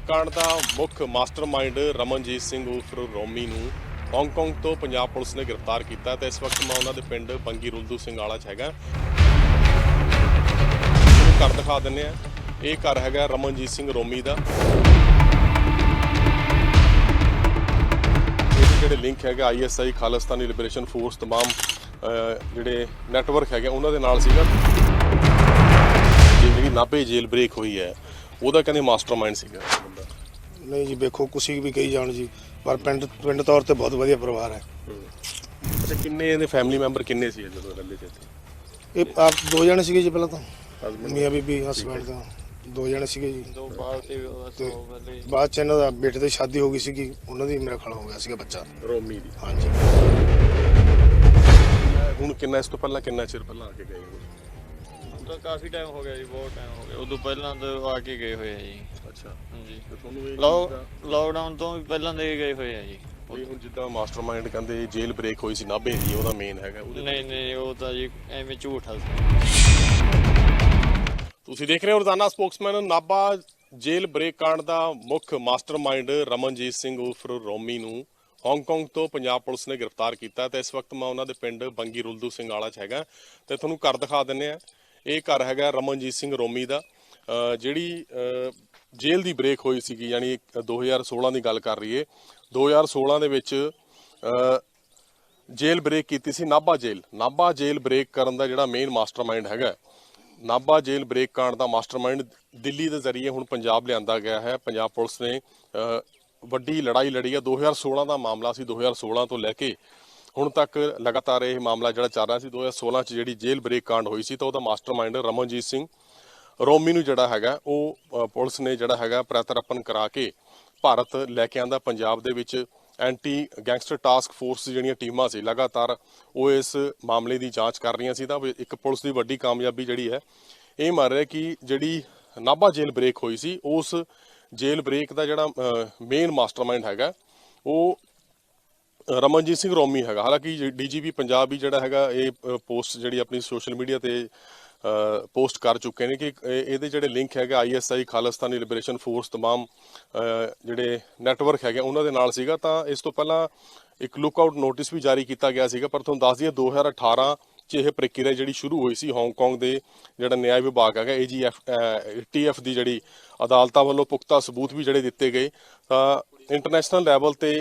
Break ਕਾਂਡ ਦਾ ਮੁੱਖ ਮਾਸਟਰਮਾਈਂਡ ਰਮਨਜੀਤ ਸਿੰਘ ਉਰਫ ਰੋਮੀ ਨੂੰ ਹਾਂਗਕਾਂਗ ਤੋਂ ਪੰਜਾਬ ਪੁਲਿਸ ਨੇ ਗ੍ਰਿਫਤਾਰ ਕੀਤਾ ਤੇ ਇਸ ਵਕਤ ਮੈਂ ਉਹਨਾਂ ਦੇ ਪਿੰਡ ਬੰਗੀ ਰੁਲਦੂ ਸਿੰਘ ਵਾਲਾ 'ਚ ਹੈਗਾ ਤੁਹਾਨੂੰ ਘਰ ਦਿਖਾ ਦਿੰਨੇ ਆ ਇਹ ਘਰ ਹੈਗਾ ਰਮਨਜੀਤ ਸਿੰਘ ਰੋਮੀ ਦਾ ਇਹਦੇ ਜਿਹੜੇ ਲਿੰਕ ਹੈਗਾ ਆਈਐਸਆਈ ਖਾਲਿਸਤਾਨੀ ਲਿਬਰੇਸ਼ਨ ਫੋਰਸ तमाम ਅਹ, ਜਿਹੜੇ ਨੈਟਵਰਕ ਹੈਗੇ ਉਹਨਾਂ ਦੇ ਨਾਲ ਸੀਗਾ ਜਿਹੜੀ ਨਾਭੇ ਜੇਲ ਬ੍ਰੇਕ ਹੋਈ ਹੈ ਉਹਦਾ ਕਹਿੰਦੇ ਮਾਸਟਰਮਾਈਂਡ ਸੀਗਾ ਇਹ ਬੰਦਾ ਨਹੀਂ ਜੀ ਵੇਖੋ ਕੁਛ ਵੀ ਕਹੀ ਜਾਣ ਜੀ। ਪਰ ਪਿੰਡ ਪਿੰਡ ਤੌਰ ਤੇ ਬਹੁਤ ਵਧੀਆ ਪਰਿਵਾਰ ਹੈ। ਅੱਛਾ ਕਿੰਨੇ ਇਹਦੇ ਫੈਮਿਲੀ ਮੈਂਬਰ ਕਿੰਨੇ ਸੀ ਜਦੋਂ ਸੀ ਇੱਥੇ? ਇਹ ਆਪ ਦੋ ਜਣੇ ਸੀਗੇ ਜੀ ਪਹਿਲਾਂ ਤਾਂ। Husband? ਮੀਆਂ ਬੀਬੀ ਹਸਬੈਂਡ ਦਾ ਦੋ ਜਣੇ ਸੀਗੇ ਜੀ। ਦੋ ਬਾਲ ਤੇ ਤੇ ਵਾਲੇ ਬਾਅਦ ਚ ਇਹਨਾਂ ਦਾ ਬੇਟੇ ਦੀ ਸ਼ਾਦੀ ਹੋ ਗਈ ਸੀਗੀ ਉਹਨਾਂ ਦੀ ਮੇਰਾ ਖੜਾ ਹੋ ਗਿਆ ਸੀਗਾ ਬੱਚਾ। ਰੋਮੀ ਦੀ। ਹਾਂਜੀ। ਹੁਣ ਕਿੰਨਾ ਇਸ ਤੋਂ ਪਹਿਲਾਂ ਕਿੰਨਾ ਚਿਰ ਪਹਿਲਾਂ ਆ ਕੇ ਗਏ ਹੋ ਤਾਂ ਕਾਫੀ ਟਾਈਮ ਹੋ ਗਿਆ ਜੀ ਬਹੁਤ ਟਾਈਮ ਹੋ ਗਿਆ। ਉਦੋਂ ਪਹਿਲਾਂ ਤਾਂ ਆ ਕੇ ਗਏ ਹੋਏ ਆ ਜੀ। ਅੱਛਾ। ਹਾਂਜੀ। ਤੇ ਤੁਹਾਨੂੰ ਇਹ ਲੌ ਚੀਜ਼ ਦਾ- ਲਾਕਡਾਊਨ ਤੋਂ ਵੀ ਪਹਿਲਾਂ ਦੇ ਗਏ ਹੋਏ ਆ ਜੀ। ਵੀ ਹੁਣ ਜਿੱਦਾਂ ਮਾਸਟਰਮਾਈਂਡ ਕਹਿੰਦੇ ਜੇਲ ਬ੍ਰੇਕ ਹੋਈ ਸੀ ਨਾਭੇ ਦੀ ਉਹਦਾ ਮੇਨ ਹੈਗਾ ਉਹਦੇ ਨਹੀਂ ਨਹੀਂ ਉਹ ਤਾਂ ਜੀ ਐਵੇਂ ਝੂਠ ਆ। ਤੁਸੀਂ ਦੇਖ ਰਹੇ ਹੋ ਰੋਜ਼ਾਨਾ ਸਪੋਕਸਮੈਨ ਨਾਭਾ ਜੇਲ੍ਹ ਬ੍ਰੇਕ ਕਾਂਡ ਦਾ ਮੁੱਖ ਮਾਸਟਰਮਾਈਂਡ ਰਮਨਜੀਤ ਸਿੰਘ ਉਰਫ ਰੋਮੀ ਨੂੰ ਹਾਂਗਕਾਂਗ ਤੋਂ ਪੰਜਾਬ ਪੁਲਿਸ ਨੇ ਗ੍ਰਿਫਤਾਰ ਕੀਤਾ ਤੇ ਇਸ ਵਕਤ ਮੈਂ ਉਹਨਾਂ ਦੇ ਪਿੰਡ ਬੰਗੀ ਰੁਲਦੂ ਸਿੰਘ ਵਾਲਾ 'ਚ ਹੈਗਾ। ਤੇ ਤੁਹਾਨੂੰ ਘਰ ਦਿਖਾ ਦਿੰਨੇ ਆ। ਇਹ ਘਰ ਹੈਗਾ ਰਮਨਜੀਤ ਸਿੰਘ ਰੋਮੀ ਦਾ। ਜਿਹੜੀ ਜੇਲ੍ਹ ਦੀ ਬ੍ਰੇਕ ਹੋਈ ਸੀਗੀ, ਯਾਨੀ 2016 ਦੀ ਗੱਲ ਕਰ ਰਹੀਏ 2016 ਦੇ ਵਿੱਚ ਜੇਲ੍ਹ ਬ੍ਰੇਕ ਕੀਤੀ ਸੀ Nabha jail. Nabha jail break ਕਰਨ ਦਾ ਜਿਹੜਾ ਮੇਨ ਮਾਸਟਰਮਾਈਂਡ ਹੈਗਾ ਨਾਭਾ ਜੇਲ੍ਹ ਬ੍ਰੇਕ ਕਾਂਡ ਦਾ ਮਾਸਟਰਮਾਈਂਡ ਦਿੱਲੀ ਦੇ ਜ਼ਰੀਏ ਹੁਣ ਪੰਜਾਬ ਲਿਆਂਦਾ ਗਿਆ ਹੈ। ਪੰਜਾਬ ਪੁਲਿਸ ਨੇ ਵੱਡੀ ਲੜਾਈ ਲੜੀ ਹੈ। 2016 ਦਾ ਮਾਮਲਾ ਸੀ 2016 ਤੋਂ ਲੈ ਕੇ ਹੁਣ ਤੱਕ ਲਗਾਤਾਰ ਇਹ ਮਾਮਲਾ ਜਿਹੜਾ ਚੱਲ ਰਿਹਾ ਸੀ 2016 ਚ ਜਿਹੜੀ ਜੇਲ੍ਹ ਬ੍ਰੇਕ ਕਾਂਡ ਹੋਈ ਸੀ ਤਾਂ ਉਹਦਾ ਮਾਸਟਰਮਾਈਂਡ ਰਮਨਜੀਤ ਸਿੰਘ ਰੋਮੀ ਨੂੰ ਜਿਹੜਾ ਹੈਗਾ, ਉਹ ਪੁਲਿਸ ਨੇ ਜਿਹੜਾ ਹੈਗਾ ਪ੍ਰਤਰਪਨ ਕਰਾ ਕੇ ਭਾਰਤ ਲੈ ਕੇ ਆਂਦਾ ਪੰਜਾਬ ਦੇ ਵਿੱਚ ਐਂਟੀ ਗੈਂਗਸਟਰ ਟਾਸਕ ਫੋਰਸ ਜਿਹੜੀਆਂ ਟੀਮਾਂ ਸੀ, ਲਗਾਤਾਰ ਉਹ ਇਸ ਮਾਮਲੇ ਦੀ ਜਾਂਚ ਕਰ ਰਹੀਆਂ ਸੀ ਤਾਂ ਇੱਕ ਪੁਲਿਸ ਦੀ ਵੱਡੀ ਕਾਮਯਾਬੀ ਜਿਹੜੀ ਹੈ, ਇਹ ਮੰਨ ਰਿਹਾ ਕਿ ਜਿਹੜੀ ਨਾਭਾ ਜੇਲ੍ਹ ਬ੍ਰੇਕ ਹੋਈ ਸੀ, ਉਸ ਜੇਲ੍ਹ ਬ੍ਰੇਕ ਦਾ ਜਿਹੜਾ ਮੇਨ ਮਾਸਟਰਮਾਈਂਡ ਹੈਗਾ, ਉਹ ਰਮਨਜੀਤ ਸਿੰਘ ਰੋਮੀ ਹੈਗਾ। ਹਾਲਾਂਕਿ ਡੀਜੀਪੀ ਪੰਜਾਬ ਵੀ ਜਿਹੜਾ ਹੈਗਾ, ਇਹ ਪੋਸਟ ਜਿਹੜੀ ਆਪਣੀ ਸੋਸ਼ਲ ਮੀਡੀਆ ਤੇ ਪੋਸਟ ਕਰ ਚੁੱਕੇ ਨੇ ਕਿ ਇਹ- ਇਹਦੇ ਜਿਹੜੇ ਲਿੰਕ ਹੈਗਾ ਆਈਐਸਆਈ ਖਾਲਿਸਤਾਨੀ ਲਿਬਰੇਸ਼ਨ ਫੋਰਸ तमाम ਅਹ, ਜਿਹੜੇ ਨੈਟਵਰਕ ਹੈਗੇ ਉਹਨਾਂ ਦੇ ਨਾਲ ਸੀਗਾ ਤਾਂ ਇਸ ਤੋਂ ਪਹਿਲਾਂ ਇੱਕ ਲੁੱਕਆਊਟ ਨੋਟਿਸ ਵੀ ਜਾਰੀ ਕੀਤਾ ਗਿਆ ਸੀਗਾ ਪਰ ਤੁਹਾਨੂੰ ਦੱਸ ਦਈਏ 2018 ਚ ਇਹ ਪ੍ਰਕਿਰਿਆ ਜਿਹੜੀ ਸ਼ੁਰੂ ਹੋਈ ਸੀ ਹਾਂਗਕਾਂਗ ਦੇ ਜਿਹੜਾ ਨਿਆਂ ਵਿਭਾਗ ਹੈਗਾ ਏਜੀਐਫ ਟੀਐਫ ਦੀ ਜਿਹੜੀ ਅਦਾਲਤਾਂ ਵੱਲੋਂ ਪੁਖਤਾ ਸਬੂਤ ਵੀ ਜਿਹੜੇ ਦਿੱਤੇ ਗਏ ਤਾਂ ਇੰਟਰਨੈਸ਼ਨਲ ਲੈਵਲ ਤੇ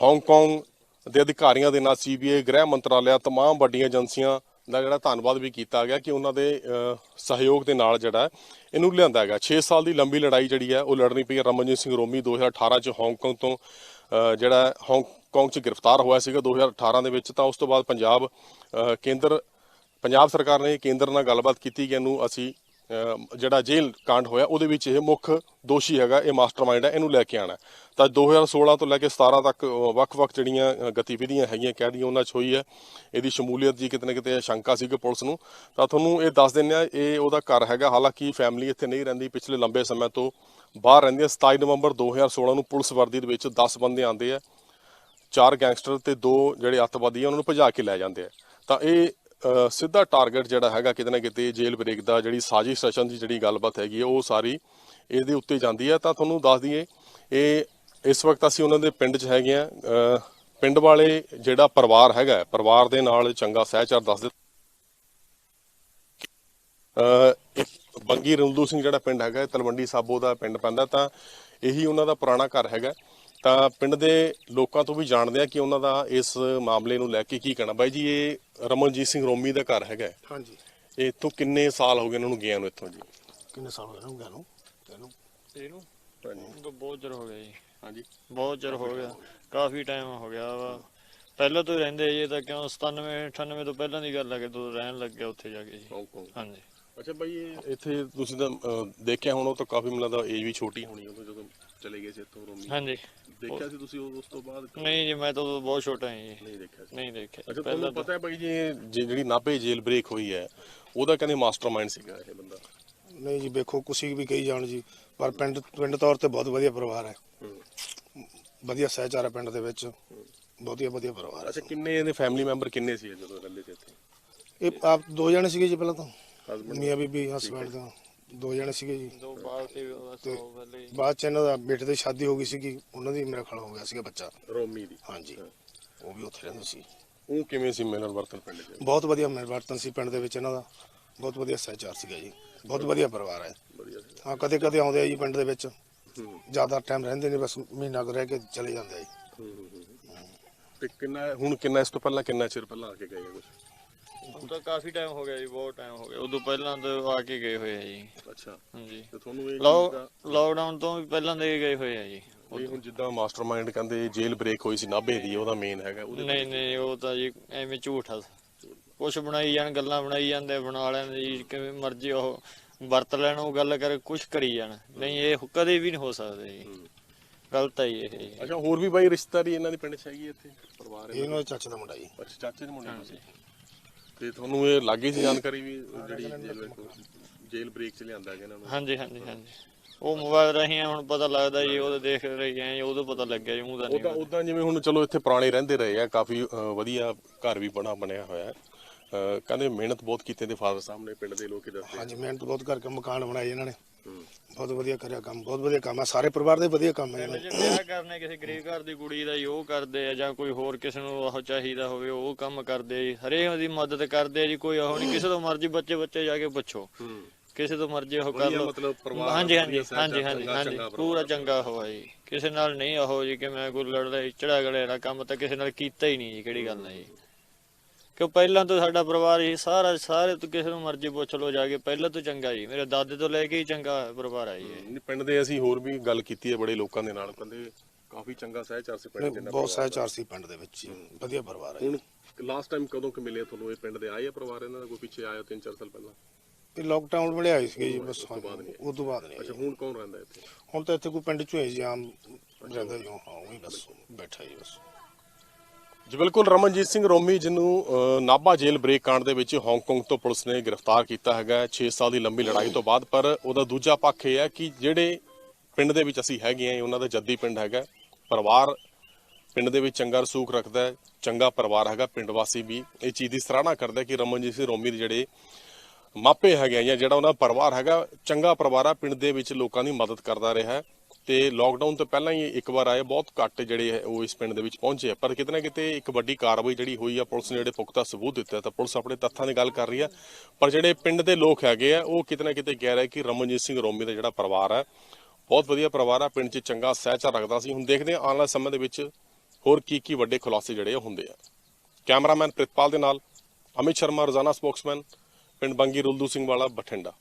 ਹਾਂਗਕਾਂਗ ਦੇ ਅਧਿਕਾਰੀਆਂ ਦੇ ਨਾਲ ਸੀਬੀਆਈ ਗ੍ਰਹਿ ਮੰਤਰਾਲਿਆ तमाम ਵੱਡੀਆਂ ਏਜੰਸੀਆਂ ਦਾ ਜਿਹੜਾ ਧੰਨਵਾਦ ਵੀ ਕੀਤਾ ਗਿਆ ਕਿ ਉਹਨਾਂ ਦੇ ਸਹਿਯੋਗ ਦੇ ਨਾਲ ਜਿਹੜਾ ਇਹਨੂੰ ਲਿਆਂਦਾ ਹੈਗਾ। 6 ਸਾਲ ਦੀ ਲੰਬੀ ਲੜਾਈ ਜਿਹੜੀ ਹੈ ਉਹ ਲੜਨੀ ਪਈ ਹੈ। ਰਮਨਜੀਤ ਸਿੰਘ ਰੋਮੀ 2018 ਚ ਹਾਂਗਕਾਂਗ ਤੋਂ ਜਿਹੜਾ ਹੈ, ਹਾਂਗਕਾਂਗ ਚ ਗ੍ਰਿਫਤਾਰ ਹੋਇਆ ਸੀਗਾ 2018 ਦੇ ਵਿੱਚ। ਤਾਂ ਉਸ ਤੋਂ ਬਾਅਦ ਪੰਜਾਬ ਕੇਂਦਰ ਪੰਜਾਬ ਸਰਕਾਰ ਨੇ ਕੇਂਦਰ ਨਾਲ ਗੱਲਬਾਤ ਕੀਤੀ ਕਿ ਇਹਨੂੰ ਅਸੀਂ ਜਿਹੜਾ ਜੇਲ੍ਹ ਕਾਂਡ ਹੋਇਆ, ਉਹਦੇ ਵਿੱਚ ਇਹ ਮੁੱਖ ਦੋਸ਼ੀ ਹੈਗਾ, ਇਹ ਮਾਸਟਰਮਾਈਂਡ ਹੈ, ਇਹਨੂੰ ਲੈ ਕੇ ਆਣਾ ਤਾਂ 2016 ਤੋਂ ਲੈ ਕੇ 17 ਤੱਕ ਵੱਖ-ਵੱਖ ਜਿਹੜੀਆਂ ਗਤੀਵਿਧੀਆਂ ਹੈਗੀਆਂ, ਕਹਿ ਦਈਏ ਉਹਨਾਂ 'ਚ ਹੋਈ ਹੈ। ਇਹਦੀ ਸ਼ਮੂਲੀਅਤ ਦੀ ਕਿਤੇ ਨਾ ਕਿਤੇ ਸ਼ੰਕਾ ਸੀ ਕਿ ਪੁਲਿਸ ਨੂੰ। ਤਾਂ ਤੁਹਾਨੂੰ ਇਹ ਦੱਸ ਦਿੰਦੇ ਆ ਇਹ ਉਹਦਾ ਘਰ ਹੈਗਾ, ਹਾਲਾਂਕਿ ਫੈਮਿਲੀ ਇੱਥੇ ਨਹੀਂ ਰਹਿੰਦੀ, ਪਿਛਲੇ ਲੰਬੇ ਸਮੇਂ ਤੋਂ ਬਾਹਰ ਰਹਿੰਦੀ ਹੈ। 27 ਨਵੰਬਰ 2016 ਨੂੰ ਪੁਲਿਸ ਵਰਦੀ ਦੇ ਵਿੱਚ 10 ਬੰਦੇ ਆਉਂਦੇ ਆ, ਚਾਰ ਗੈਂਗਸਟਰ ਤੇ ਦੋ ਜਿਹੜੇ ਅੱਤਵਾਦੀ ਆ, ਉਹਨਾਂ ਨੂੰ ਭਜਾ ਕੇ ਲੈ ਜਾਂਦੇ ਆ। ਤਾਂ ਇਹ ਸਿੱਧਾ ਟਾਰਗੇਟ ਜਿਹੜਾ ਹੈਗਾ ਕਿਤੇ ਨਾ ਕਿਤੇ ਜੇਲ੍ਹ ਬ੍ਰੇਕ ਦਾ, ਜਿਹੜੀ ਸਾਜ਼ਿਸ਼ ਸੈਸ਼ਨ ਦੀ ਜਿਹੜੀ ਗੱਲਬਾਤ ਹੈਗੀ ਹੈ, ਉਹ ਸਾਰੀ ਇਹਦੇ ਉੱਤੇ ਜਾਂਦੀ ਹੈ। ਤਾਂ ਤੁਹਾਨੂੰ ਦੱਸ ਦਈਏ, ਇਹ ਇਸ ਵਕਤ ਅਸੀਂ ਉਹਨਾਂ ਦੇ ਪਿੰਡ 'ਚ ਹੈਗੇ ਆ ਪਿੰਡ ਵਾਲੇ ਜਿਹੜਾ ਪਰਿਵਾਰ ਹੈਗਾ ਪਰਿਵਾਰ ਦੇ ਨਾਲ ਚੰਗਾ ਸਹਿਚਾਰ ਦੱਸ ਦਿੱਤਾ ਬੰਗੀ ਰੰਦੂ ਸਿੰਘ ਜਿਹੜਾ ਪਿੰਡ ਹੈਗਾ ਤਲਵੰਡੀ ਸਾਬੋ ਦਾ ਪਿੰਡ ਪੈਂਦਾ, ਤਾਂ ਇਹੀ ਉਹਨਾਂ ਦਾ ਪੁਰਾਣਾ ਘਰ ਹੈਗਾ ਤਾਂ ਪਿੰਡ ਦੇ ਲੋਕਾਂ ਤੋਂ ਵੀ ਜਾਣਦੇ ਆ ਕਿ ਉਹਨਾਂ ਦਾ ਇਸ ਮਾਮਲੇ ਨੂੰ ਲੈ ਕੇ ਕੀ ਕਹਿਣਾ। ਬਾਈ ਜੀ ਇਹ ਰਮਨਜੀਤ ਸਿੰਘ ਰੋਮੀ ਦਾ ਘਰ ਹੈਗਾ ਹੈ। ਹਾਂਜੀ। ਇਹ ਇੱਥੋਂ ਕਿੰਨੇ ਸਾਲ ਹੋ ਗਏ ਇਹਨਾਂ ਨੂੰ ਗਿਆ ਨੂੰ ਇੱਥੋਂ ਜੀ? ਕਿੰਨੇ ਸਾਲ ਹੋ ਗਏ ਨੂੰ? ਗਿਆ ਨੂੰ? ਇਹਨੂੰ? ਇਹਨੂੰ ਤਾਂ ਬਹੁਤ ਚਿਰ ਹੋ ਗਿਆ ਜੀ। ਹਾਂਜੀ। ਬਹੁਤ ਚਿਰ ਹੋ ਗਿਆ। ਕਾਫੀ ਟਾਈਮ ਹੋ ਗਿਆ ਵਾ। ਪਹਿਲਾਂ ਤੋਂ ਹੀ ਰਹਿੰਦੇ ਜੀ ਇਹ ਤਾਂ ਕਿਉਂ 97 98 ਤੋਂ ਪਹਿਲਾਂ ਦੀ ਗੱਲ ਹੈ ਕਿ ਤੂੰ ਰਹਿਣ ਲੱਗਿਆ ਉੱਥੇ ਜਾ ਕੇ ਜੀ। ਹਾਂਜੀ। ਅੱਛਾ ਬਾਈ ਇਹ ਇੱਥੇ ਤੁਸੀਂ ਤਾਂ ਅਹ, ਦੇਖਿਆ ਹੁਣ ਉਹ ਤਾਂ ਕਾਫੀ ਮਿਲਦਾ ਏਜ ਵੀ ਛੋਟੀ ਹੋਣੀ ਉਦੋਂ ਜਦੋਂ ਚਲੇ ਗਏ ਸੀ ਇੱਥੋਂ ਰੋਮੀ। ਹਾਂਜੀ। ਦੇਖਿਆ ਸੀ ਤੁਸੀਂ ਉਸ ਤੋਂ ਬਾਅਦ? ਨਹੀਂ ਜੀ ਮੈਂ ਤਾਂ ਉਦੋਂ ਬਹੁਤ ਛੋਟਾ ਹਾਂ ਜੀ। ਨਹੀਂ ਦੇਖਿਆ ਸੀ। ਨਹੀਂ ਦੇਖਿਆ। ਅੱਛਾ ਪਹਿਲਾਂ ਤੁਹਾਨੂੰ ਪਤਾ ਹੈ ਬਾਈ ਜੀ ਇਹ ਜੇ- ਜਿਹੜੀ ਨਾਭੇ ਜੇਲ੍ਹ ਬ੍ਰੇਕ ਹੋਈ ਹੈ ਉਹਦਾ ਕਹਿੰਦੇ ਮਾਸਟਰਮਾਈਂਡ ਸੀਗਾ ਇਹ ਬੰਦਾ। ਨਹੀਂ ਜੀ ਵੇਖੋ ਕੁਛ ਵੀ ਕਹੀ ਜਾਣ ਜੀ ਪਰ ਪਿੰਡ ਪਿੰਡ ਤੌਰ ਤੇ ਬਹੁਤ ਵਧੀਆ ਪਰਿਵਾਰ ਹੈ। ਵਧੀਆ ਸਹਿਚਾਰ ਹੈ ਪਿੰਡ ਦੇ ਵਿੱਚ। ਬਹੁਤ ਵਧੀਆ ਪਰਿਵਾਰ ਹੈ ਅੱਛਾ ਕਿੰਨੇ ਇਹਦੇ ਫੈਮਿਲੀ ਮੈਂਬਰ ਕਿੰਨੇ ਸੀ ਜਦੋਂ ਰਹਿੰਦੇ ਸੀ ਇੱਥੇ? ਇਹ ਆਪ ਦੋ ਜਣੇ ਸੀਗੇ ਜੀ ਪਹਿਲਾਂ ਤਾਂ। Husband? ਮੀਆਂ ਬੀਬੀ ਹਸਬੈਂਡ ਦਾ। ਦੋ ਜਣੇ ਸੀਗੇ ਜੀ। ਦੋ ਬਾਅਦ ਤੇ ਪਹਿਲੇ ਬਾਅਦ ਚ ਇਹਨਾਂ ਦਾ ਬੇਟੇ ਦੀ ਸ਼ਾਦੀ ਹੋ ਗਈ ਸੀਗੀ ਉਹਨਾਂ ਦੀ ਮੇਰਾ ਖੜਾ ਹੋ ਗਿਆ ਸੀਗਾ ਬੱਚਾ। ਰੋਮੀ ਦੀ। ਹਾਂਜੀ। ਉਹ ਵੀ ਉੱਥੇ ਰਹਿੰਦੇ ਸੀ। ਉਹ ਕਿਵੇਂ ਸੀ ਮਿਲਨ ਵਰਤਨ ਪਿੰਡ 'ਚ? ਬਹੁਤ ਵਧੀਆ ਮਿਲਵਰਤਨ ਸੀ ਪਿੰਡ ਦੇ ਵਿੱਚ ਇਹਨਾਂ ਦਾ। ਬਹੁਤ ਵਧੀਆ ਸਹਿਚਾਰ ਸੀਗਾ ਜੀ। ਬਹੁਤ ਵਧੀਆ ਪਰਿਵਾਰ ਹੈ। ਹਾਂ ਕਦੇ ਕਦੇ ਆਉਂਦੇ ਆ ਜੀ ਪਿੰਡ ਦੇ ਵਿੱਚ। ਜ਼ਿਆਦਾ ਟਾਈਮ ਰਹਿੰਦੇ ਨਹੀਂ ਬਸ ਮਹੀਨਾ ਕੁ ਰਹਿ ਕੇ ਚਲੇ ਜਾਂਦੇ ਆ ਜੀ। ਤੇ ਕਿੰਨਾ ਹੁਣ ਕਿੰਨਾ ਇਸ ਤੋਂ ਪਹਿਲਾਂ ਕਿੰਨਾ ਚਿਰ ਪਹਿਲਾਂ ਆ ਕੇ ਗਏ ਆ ਕੁਝ ਹੁਣ ਤਾਂ ਕਾਫੀ ਟਾਈਮ ਹੋ ਗਿਆ ਜੀ ਬਹੁਤ ਟਾਈਮ ਹੋ ਗਿਆ। ਉਦੋਂ ਪਹਿਲਾਂ ਤਾਂ ਆ ਕੇ ਗਏ ਹੋਏ ਆ ਜੀ। ਅੱਛਾ। ਹਾਂਜੀ। ਤੇ ਤੁਹਾਨੂੰ ਇਹ ਲਾਕਡਾਊਨ ਤੋਂ ਵੀ ਪਹਿਲਾਂ ਦੇ ਗਏ ਹੋਏ ਆ ਜੀ। ਵੀ ਹੁਣ ਜਿੱਦਾਂ ਮਾਸਟਰਮਾਈਂਡ ਕਹਿੰਦੇ ਜੇਲ੍ਹ ਬ੍ਰੇਕ ਹੋਈ ਸੀ ਨਾਭੇ ਦੀ ਉਹਦਾ ਮੇਨ ਹੈਗਾ ਉਹਦੇ ਨਹੀਂ ਨਹੀਂ ਉਹ ਤਾਂ ਜੀ ਐਵੇਂ ਝੂਠ ਆ। ਕੁਛ ਬਣਾਈ ਜਾਣ ਗੱਲਾਂ ਬਣਾਈ ਜਾਂਦੇ ਬਣਾ ਲੈਣ ਜੀ ਕਿਵੇਂ ਮਰਜ਼ੀ ਉਹ ਵਰਤ ਲੈਣ ਉਹ ਗੱਲ ਕਰ ਕੁਛ ਕਰੀ ਜਾਣ। ਨਹੀਂ ਇਹ ਕਦੇ ਵੀ ਨਹੀਂ ਹੋ ਸਕਦਾ ਜੀ। ਗਲਤ ਹੈ ਜੀ ਇਹ। ਜੀ। ਅੱਛਾ ਹੋਰ ਵੀ ਬਾਈ ਰਿਸ਼ਤੇਦਾਰੀ ਇਹਨਾਂ ਦੇ ਪਿੰਡ 'ਚ ਹੈਗੀ ਇੱਥੇ? ਪਰਿਵਾਰ ਇਹ ਇਹਨਾਂ ਦੇ ਚਾਚੇ ਦਾ ਮੁੰਡਾ ਜੀ। ਅੱਛਾ ਚਾਚੇ ਦੇ ਮੁੰਡੇ ਨੂੰ ਤੇ ਤੁਹਾਨੂੰ ਇਹ ਲੱਗੀ ਸੀ ਜਾਣਕਾਰੀ ਵੀ ਜਿਹੜੀ ਜੇਲ੍ਹ ਬ੍ਰੇਕ 'ਚ ਲਿਆਂਦਾ ਗਿਆ ਇਹਨਾਂ ਨੂੰ? ਹਾਂਜੀ ਹਾਂਜੀ ਹਾਂਜੀ। ਉਹ ਮੋਬਾਈਲ ਰਹੀ ਆ ਹੁਣ ਪਤਾ ਲੱਗਦਾ ਜੀ ਉਹਦੇ ਦੇਖ ਰਹੀ ਆ ਜੀ ਉਦੋਂ ਪਤਾ ਲੱਗਿਆ ਜੀ ਉਹਦਾ ਨਹੀਂ ਉਦਾਂ ਉਦਾਂ ਜਿਵੇਂ ਹੁਣ ਚਲੋ ਇੱਥੇ ਪੁਰਾਣੇ ਰਹਿੰਦੇ ਰਹੇ ਆ ਕਾਫੀ ਵਧੀਆ ਘਰ ਵੀ ਬਣਾ ਬਣਿਆ ਹੋਇਆ। ਹੈ ਕਹਿੰਦੇ ਮਿਹਨਤ ਬਹੁਤ ਕੀਤੀ ਤੇ ਫਾਦਰ ਸਾਹਿਬ ਨੇ ਪਿੰਡ ਦੇ ਲੋਕ ਹੀ ਦੱਸਦੇ ਹਾਂਜੀ ਮਿਹਨਤ ਬਹੁਤ ਕਰਕੇ ਮਕਾਨ ਬਣਾਏ ਇਹਨਾਂ ਨੇ। ਬਹੁਤ ਵਧੀਆ ਕਰਿਆ ਕੰਮ ਬਹੁਤ ਵਧੀਆ ਕੰਮ ਹੈ ਸਾਰੇ ਪਰਿਵਾਰ ਦੇ ਵਧੀਆ ਕੰਮ ਹੈ ਇਹਨਾਂ ਜੇ ਵਿਆਹ ਕਰਨੇ ਕਿਸੇ ਗਰੀਬ ਘਰ ਦੀ ਕੁੜੀ ਦਾ ਜੀ ਉਹ ਕਰਦੇ ਆ ਜਾਂ ਕੋਈ ਹੋਰ ਕਿਸੇ ਨੂੰ ਉਹ ਚਾਹੀਦਾ ਹੋਵੇ ਉਹ ਕੰਮ ਕਰਦੇ ਆ ਜੀ। ਹਰੇਕ ਦੀ ਮਦਦ ਕਰਦੇ ਆ ਜੀ ਕੋਈ ਉਹ ਨਹੀਂ ਕਿਸੇ ਤੋਂ ਮਰਜ਼ੀ ਬੱਚੇ ਬੱਚੇ ਜਾ ਕੇ ਪੁੱਛੋ। ਹੂੰ ਕਿਸੇ ਤੋਂ ਮਰਜ਼ੀ ਉਹ ਕਰ ਲਓ। ਮਤਲਬ ਪਰਿਵਾਰ ਹਾਂਜੀ ਹਾਂਜੀ ਹਾਂਜੀ ਹਾਂਜੀ ਹਾਂਜੀ ਪੂਰਾ ਚੰਗਾ ਹੋਇਆ ਜੀ। ਕਿਸੇ ਨਾਲ ਨਹੀਂ ਉਹ ਜੀ ਕਿ ਮੈਂ ਕੋਈ ਲੜਦਾ ਚੜਾ ਗੜੇਰਾ ਕੰਮ ਤਾਂ ਕਿਸੇ ਨਾਲ ਕੀਤਾ ਹੀ ਨਹੀਂ ਜੀ ਕਿਹੜੀ ਗੱਲ ਹੈ ਜੀ। ਕਿ ਪਹਿਲਾਂ ਤੋਂ ਸਾਡਾ ਪਰਿਵਾਰ ਹੀ ਸਾਰਾ ਸਾਰੇ ਤੋਂ ਕਿਸੇ ਨੂੰ ਮਰਜ਼ੀ ਪੁੱਛ ਲਓ ਜਾ ਕੇ ਪਹਿਲਾਂ ਤੋਂ ਚੰਗਾ ਜੀ। ਮੇਰੇ ਦਾਦੇ ਤੋਂ ਲੈ ਕੇ ਹੀ ਚੰਗਾ ਪਰਿਵਾਰ ਹੈ ਜੀ ਇਹ। ਨਹੀਂ, ਪਿੰਡ ਦੇ ਅਸੀਂ ਹੋਰ ਵੀ ਗੱਲ ਕੀਤੀ ਹੈ ਬੜੇ ਲੋਕਾਂ ਦੇ ਨਾਲ। ਕਹਿੰਦੇ ਕਾਫੀ ਚੰਗਾ ਸਹਿਚਾਰ ਸੀ ਪਿੰਡ ਦੇ ਨਾਲ। ਬਹੁਤ ਸਹਿਚਾਰ ਸੀ ਪਿੰਡ ਦੇ ਵਿੱਚ ਜੀ। ਵਧੀਆ ਪਰਿਵਾਰ ਹੈ ਹੁਣ ਲਾਸਟ ਟਾਈਮ ਕਦੋਂ ਕਿ ਮਿਲੇ ਤੁਹਾਨੂੰ ਇਹ ਪਿੰਡ ਦੇ? ਆਏ ਆ ਪਰਿਵਾਰ ਇਹਨਾਂ ਦਾ ਕੋਈ ਪਿੱਛੇ? ਆਇਆ 3-4 ਸਾਲ ਪਹਿਲਾਂ? ਇਹ ਲੋਕਡਾਊਨ ਵੇਲੇ ਆਏ ਸੀਗੇ ਜੀ ਬਸ ਤੋਂ ਬਾਅਦ ਨਹੀਂ ਉਹ ਤੋਂ ਬਾਅਦ ਨਹੀਂ ਅੱਛਾ ਹੁਣ ਕੌਣ ਰਹਿੰਦਾ ਇੱਥੇ? ਹੁਣ ਤਾਂ ਇੱਥੇ ਕੋਈ ਪਿੰਡ ਚੋਂ ਹੈ ਜੀ ਆਮ ਰਹਿੰਦਾ ਜੀ ਹਾਂ ਉਹੀ ਬਸ ਬੈਠਾ ਜੀ ਬਸ। ਜੀ ਬਿਲਕੁਲ ਰਮਨਜੀਤ ਸਿੰਘ ਰੋਮੀ ਜਿਹਨੂੰ ਅ, ਨਾਭਾ ਜੇਲ੍ਹ ਬ੍ਰੇਕ ਕਾਂਡ ਦੇ ਵਿੱਚ ਹਾਂਗਕਾਂਗ ਤੋਂ ਪੁਲਿਸ ਨੇ ਗ੍ਰਿਫਤਾਰ ਕੀਤਾ ਹੈਗਾ 6 ਸਾਲ ਦੀ ਲੰਬੀ ਲੜਾਈ ਤੋਂ ਬਾਅਦ ਪਰ ਉਹਦਾ ਦੂਜਾ ਪੱਖ ਇਹ ਹੈ ਕਿ ਜਿਹੜੇ ਪਿੰਡ ਦੇ ਵਿੱਚ ਅਸੀਂ ਹੈਗੇ ਆ ਉਹਨਾਂ ਦਾ ਜੱਦੀ ਪਿੰਡ ਹੈਗਾ ਪਰਿਵਾਰ ਪਿੰਡ ਦੇ ਵਿੱਚ ਚੰਗਾ ਰਸੂਖ ਰੱਖਦਾ ਚੰਗਾ ਪਰਿਵਾਰ ਹੈਗਾ ਪਿੰਡ ਵਾਸੀ ਵੀ। ਇਹ ਚੀਜ਼ ਦੀ ਸਰਾਹਨਾ ਕਰਦਾ ਕਿ ਰਮਨਜੀਤ ਸਿੰਘ ਰੋਮੀ ਦੇ ਜਿਹੜੇ ਮਾਪੇ ਹੈਗੇ ਆ ਜਾਂ ਜਿਹੜਾ ਉਹਨਾਂ ਦਾ ਪਰਿਵਾਰ ਹੈਗਾ ਚੰਗਾ ਪਰਿਵਾਰ ਆ ਪਿੰਡ ਦੇ ਵਿੱਚ ਲੋਕਾਂ ਦੀ ਮਦਦ ਕਰਦਾ ਰਿਹਾ ਤੇ ਲੋਕਡਾਊਨ ਤੋਂ ਪਹਿਲਾਂ ਹੀ ਇੱਕ ਵਾਰ ਆਏ, ਬਹੁਤ ਘੱਟ ਜਿਹੜੇ ਹੈ ਉਹ ਇਸ ਪਿੰਡ ਦੇ ਵਿੱਚ ਪਹੁੰਚੇ ਆ। ਪਰ ਕਿਤੇ ਨਾ ਕਿਤੇ ਇੱਕ ਵੱਡੀ ਕਾਰਵਾਈ ਜਿਹੜੀ ਹੋਈ ਆ, ਪੁਲਿਸ ਨੇ ਜਿਹੜੇ ਪੁਖਤਾ ਸਬੂਤ ਦਿੱਤਾ ਤਾਂ ਪੁਲਿਸ ਆਪਣੇ ਤੱਥਾਂ ਦੀ ਗੱਲ ਕਰ ਰਹੀ ਆ। ਪਰ ਜਿਹੜੇ ਪਿੰਡ ਦੇ ਲੋਕ ਹੈਗੇ ਆ, ਉਹ ਕਿਤੇ ਨਾ ਕਿਤੇ ਕਹਿ ਰਹੇ ਕਿ ਰਮਨਜੀਤ ਸਿੰਘ ਰੋਮੀ ਦਾ ਜਿਹੜਾ ਪਰਿਵਾਰ ਹੈ ਬਹੁਤ ਵਧੀਆ ਪਰਿਵਾਰ ਆ, ਪਿੰਡ 'ਚ ਚੰਗਾ ਸਹਿਚਾਰ ਰੱਖਦਾ ਸੀ। ਹੁਣ ਦੇਖਦੇ ਆ, ਆਉਣ ਵਾਲੇ ਸਮੇਂ ਦੇ ਵਿੱਚ ਹੋਰ ਕੀ ਕੀ ਵੱਡੇ ਖੁਲਾਸੇ ਜਿਹੜੇ ਆ ਹੁੰਦੇ ਆ। ਕੈਮਰਾਮੈਨ ਪ੍ਰਿਤਪਾਲ ਦੇ ਨਾਲ ਅਮਿਤ ਸ਼ਰਮਾ, ਰੋਜ਼ਾਨਾ ਸਪੋਕਸਮੈਨ, ਪਿੰਡ ਬੰਗੀ ਰੁਲਦੂ ਸਿੰਘ ਵਾਲਾ, ਬਠਿੰਡਾ।